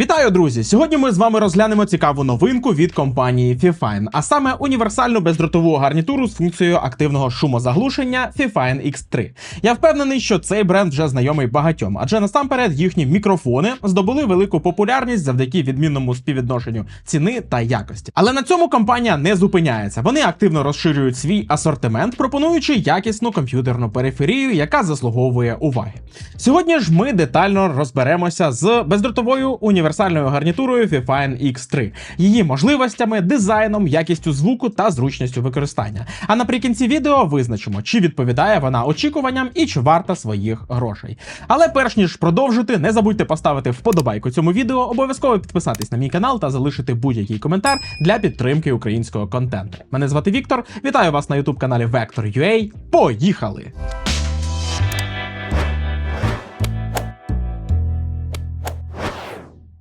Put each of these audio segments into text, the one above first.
Вітаю, друзі! Сьогодні ми з вами розглянемо цікаву новинку від компанії Fifine, а саме універсальну бездротову гарнітуру з функцією активного шумозаглушення Fifine X3. Я впевнений, що цей бренд вже знайомий багатьом, адже насамперед їхні мікрофони здобули велику популярність завдяки відмінному співвідношенню ціни та якості. Але на цьому компанія не зупиняється. Вони активно розширюють свій асортимент, пропонуючи якісну комп'ютерну периферію, яка заслуговує уваги. Сьогодні ж ми детально розберемося з бездротовою універсальною гарнітурою Fifine X3, її можливостями, дизайном, якістю звуку та зручністю використання. А наприкінці відео визначимо, чи відповідає вона очікуванням і чи варта своїх грошей. Але перш ніж продовжити, не забудьте поставити вподобайку цьому відео, обов'язково підписатись на мій канал та залишити будь-який коментар для підтримки українського контенту. Мене звати Віктор. Вітаю вас на youtube каналі Vector.ua. Поїхали!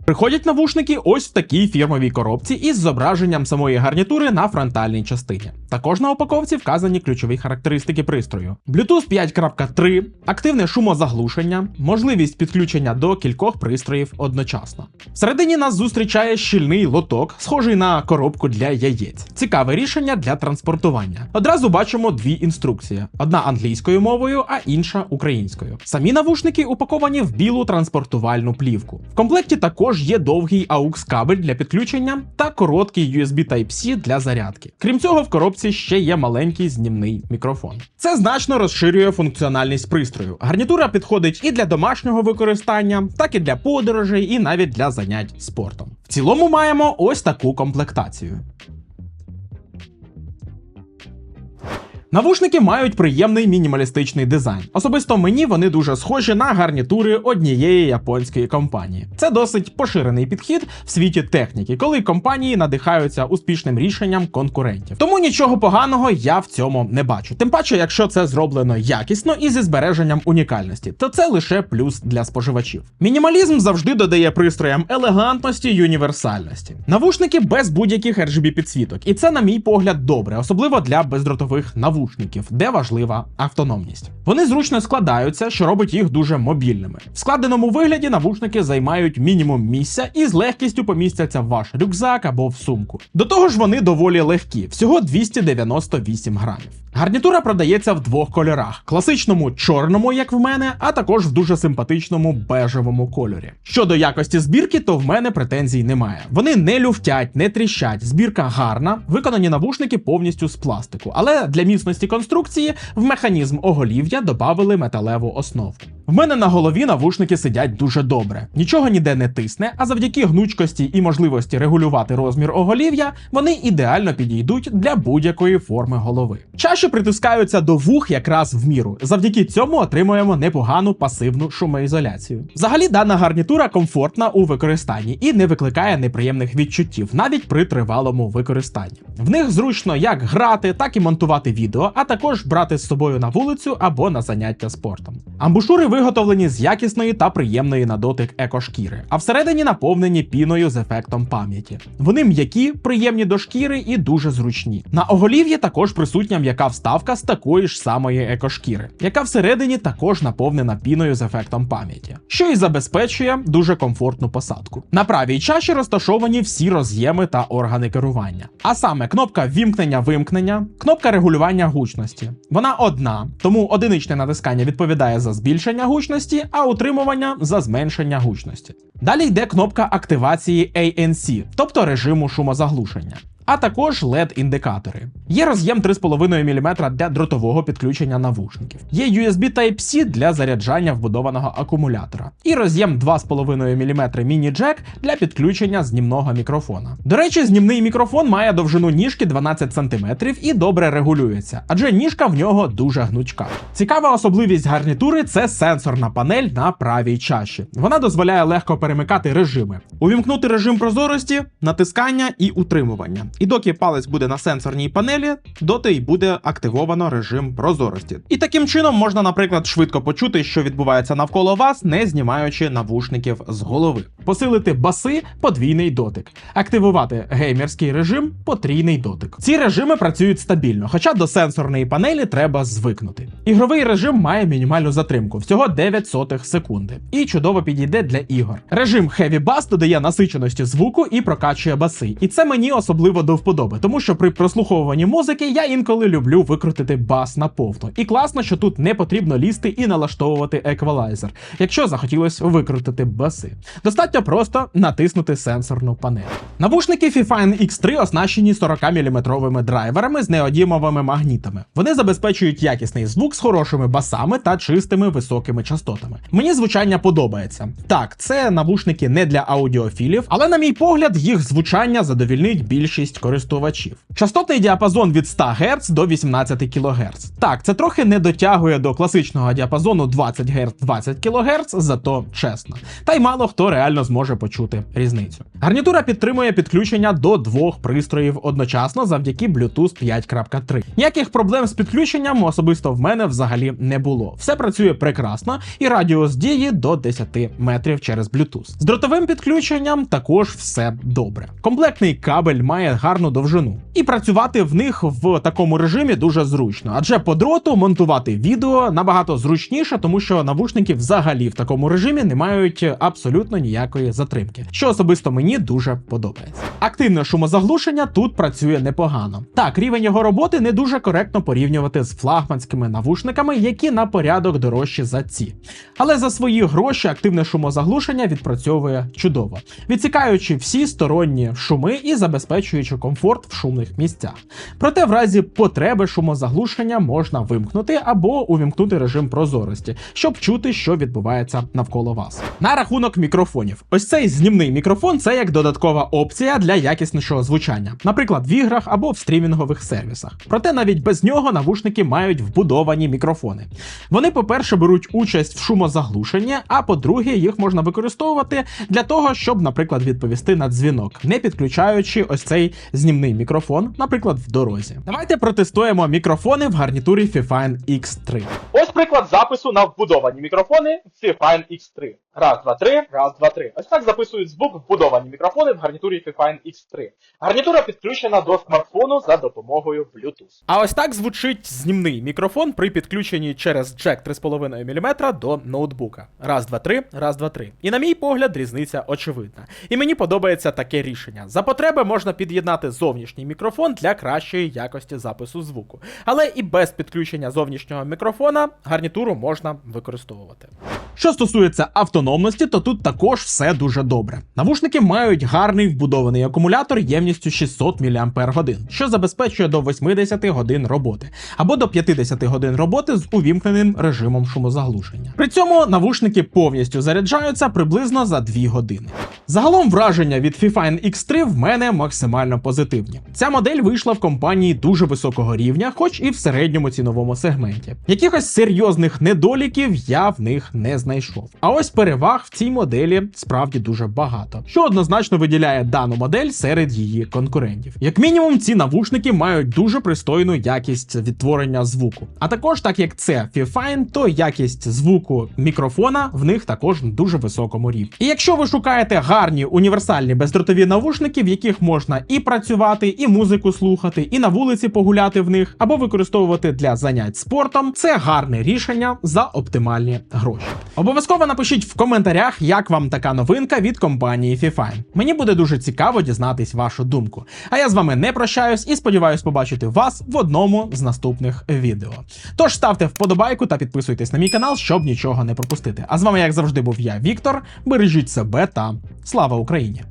Приходять навушники ось в такій фірмовій коробці із зображенням самої гарнітури на фронтальній частині. Також на упаковці вказані ключові характеристики пристрою: Bluetooth 5.3, активне шумозаглушення, можливість підключення до кількох пристроїв одночасно. Всередині нас зустрічає щільний лоток, схожий на коробку для яєць. Цікаве рішення для транспортування. Одразу бачимо дві інструкції: одна англійською мовою, а інша українською. Самі навушники упаковані в білу транспортувальну плівку. В комплекті також є довгий AUX кабель для підключення та короткий USB Type-C для зарядки. Крім цього, в коробці ще є маленький знімний мікрофон. Це значно розширює функціональність пристрою. Гарнітура підходить і для домашнього використання, так і для подорожей, і навіть для занять спортом. В цілому маємо ось таку комплектацію. Навушники мають приємний мінімалістичний дизайн. Особисто мені вони дуже схожі на гарнітури однієї японської компанії. Це досить поширений підхід в світі техніки, коли компанії надихаються успішним рішенням конкурентів. Тому нічого поганого я в цьому не бачу. Тим паче, якщо це зроблено якісно і зі збереженням унікальності, то це лише плюс для споживачів. Мінімалізм завжди додає пристроям елегантності й універсальності. Навушники без будь-яких RGB підсвіток, і це, на мій погляд, добре, особливо для бездротових навушників навушників, де важлива автономність. Вони зручно складаються, що робить їх дуже мобільними. В складеному вигляді навушники займають мінімум місця і з легкістю помістяться в ваш рюкзак або в сумку. До того ж, вони доволі легкі, всього 298 грамів. Гарнітура продається в двох кольорах: класичному чорному, як в мене, а також в дуже симпатичному бежевому кольорі. Щодо якості збірки, то в мене претензій немає. Вони не люфтять, не тріщать. Збірка гарна, виконані навушники повністю з пластику, але для міцності конструкції в механізм оголів'я додали металеву основу. В мене на голові навушники сидять дуже добре, нічого ніде не тисне, а завдяки гнучкості і можливості регулювати розмір оголів'я, вони ідеально підійдуть для будь-якої форми голови. Чаще притискаються до вух якраз в міру. Завдяки цьому отримуємо непогану пасивну шумоізоляцію. Взагалі, дана гарнітура комфортна у використанні і не викликає неприємних відчуттів навіть при тривалому використанні. В них зручно як грати, так і монтувати відео, а також брати з собою на вулицю або на заняття спортом. Амбушури виготовлені з якісної та приємної на дотик екошкіри, а всередині наповнені піною з ефектом пам'яті. Вони м'які, приємні до шкіри і дуже зручні. На оголів'ї також присутня м'яка вставка з такої ж самої екошкіри, яка всередині також наповнена піною з ефектом пам'яті, що і забезпечує дуже комфортну посадку. На правій чаші розташовані всі роз'єми та органи керування. А саме кнопка вімкнення-вимкнення, кнопка регулювання гучності. Вона одна, тому одиничне натискання відповідає за збільшення гучності, а утримування за зменшення гучності. Далі йде кнопка активації ANC, тобто режиму шумозаглушення. А також LED-індикатори. Є роз'єм 3,5 мм для дротового підключення навушників. Є USB Type-C для заряджання вбудованого акумулятора. І роз'єм 2,5 мм міні-джек для підключення знімного мікрофона. До речі, знімний мікрофон має довжину ніжки 12 см і добре регулюється, адже ніжка в нього дуже гнучка. Цікава особливість гарнітури це сенсорна панель на правій чаші. Вона дозволяє легко перемикати режими, увімкнути режим прозорості, натискання і утримування. І доки палець буде на сенсорній панелі, доти й буде активовано режим прозорості. І таким чином можна, наприклад, швидко почути, що відбувається навколо вас, не знімаючи навушників з голови. посилити баси подвійний дотик, активувати геймерський режим потрійний дотик. Ці режими працюють стабільно, хоча до сенсорної панелі треба звикнути. Ігровий режим має мінімальну затримку всього 9 сотих секунди, і чудово підійде для ігор. Режим Heavy Bass додає насиченості звуку і прокачує баси. І це мені особливо до вподоби, тому що при прослуховуванні музики я інколи люблю викрутити бас на повну. І класно, що тут не потрібно лізти і налаштовувати еквалайзер, якщо захотілося викрутити баси. Достатньо просто натиснути сенсорну панель. Навушники Fifine X3 оснащені 40-мм драйверами з неодімовими магнітами. Вони забезпечують якісний звук з хорошими басами та чистими високими частотами. Мені звучання подобається. Так, це навушники не для аудіофілів, але на мій погляд, їх звучання задовільнить більшість користувачів. Частотний діапазон від 100 Гц до 18 кГц. Так, це трохи не дотягує до класичного діапазону 20 Гц 20 кГц, зато чесно. Та й мало хто реально зможе почути різницю. Гарнітура підтримує підключення до двох пристроїв одночасно завдяки Bluetooth 5.3. Ніяких проблем з підключенням особисто в мене взагалі не було. Все працює прекрасно, і радіус дії до 10 метрів через Bluetooth. З дротовим підключенням також все добре. Комплектний кабель має гарну довжину, і працювати в них в такому режимі дуже зручно, адже по дроту монтувати відео набагато зручніше, тому що навушники взагалі в такому режимі не мають абсолютно ніякої затримки, що особисто мені дуже подобається. Активне шумозаглушення тут працює непогано. Так, рівень його роботи не дуже коректно порівнювати з флагманськими навушниками, які на порядок дорожчі за ці. Але за свої гроші активне шумозаглушення відпрацьовує чудово, відсікаючи всі сторонні шуми і забезпечуючи комфорт в шумних місцях. Проте в разі потреби шумозаглушення можна вимкнути або увімкнути режим прозорості, щоб чути, що відбувається навколо вас. На рахунок мікрофонів, ось цей знімний мікрофон це як додаткова опція для якіснішого звучання, наприклад, в іграх або в стрімінгових сервісах. Проте навіть без нього навушники мають вбудовані мікрофони. Вони, по-перше, беруть участь в шумозаглушенні, а по-друге, їх можна використовувати для того, щоб, наприклад, відповісти на дзвінок, не підключаючи ось цей знімний мікрофон, наприклад, в дорозі. Давайте протестуємо мікрофони в гарнітурі Fifine X3. Ось приклад запису на вбудовані мікрофони Fifine X3. Раз, два, три, раз, два, три. Ось так записують звук вбудовані мікрофони в гарнітурі Fifine X3. Гарнітура підключена до смартфону за допомогою Bluetooth. А ось так звучить знімний мікрофон при підключенні через джек 3,5 мм до ноутбука. Раз, два, три, раз, два, три. І на мій погляд, різниця очевидна. І мені подобається таке рішення. За потреби можна під'єднати зовнішній мікрофон для кращої якості запису звуку. Але і без підключення зовнішнього мікрофона гарнітуру можна використовувати. Що стосується автономності, то тут також все дуже добре. Навушники мають гарний вбудований акумулятор ємністю 600 мАч, що забезпечує до 80 годин роботи, або до 50 годин роботи з увімкненим режимом шумозаглушення. При цьому навушники повністю заряджаються приблизно за 2 години. Загалом враження від Fifine X3 в мене максимально позитивні. Ця модель вийшла в компанії дуже високого рівня, хоч і в середньому ціновому сегменті. Якихось серйозних недоліків я в них не знайшов. А ось переваг в цій моделі справді дуже багато, що однозначно виділяє дану модель серед її конкурентів. Як мінімум, ці навушники мають дуже пристойну якість відтворення звуку. А також, так як це Fifine, то якість звуку мікрофона в них також на дуже високому рівні. І якщо ви шукаєте гарні універсальні бездротові навушники, в яких можна і працювати, і музику слухати, і на вулиці погуляти в них, або використовувати для занять спортом, це гарне рішення за оптимальні гроші. Обов'язково напишіть в коментарях, як вам така новинка від компанії Fifine. Мені буде дуже цікаво дізнатись вашу думку. А я з вами не прощаюсь і сподіваюсь побачити вас в одному з наступних відео. Тож ставте вподобайку та підписуйтесь на мій канал, щоб нічого не пропустити. А з вами, як завжди, був я, Віктор. Бережіть себе та слава Україні!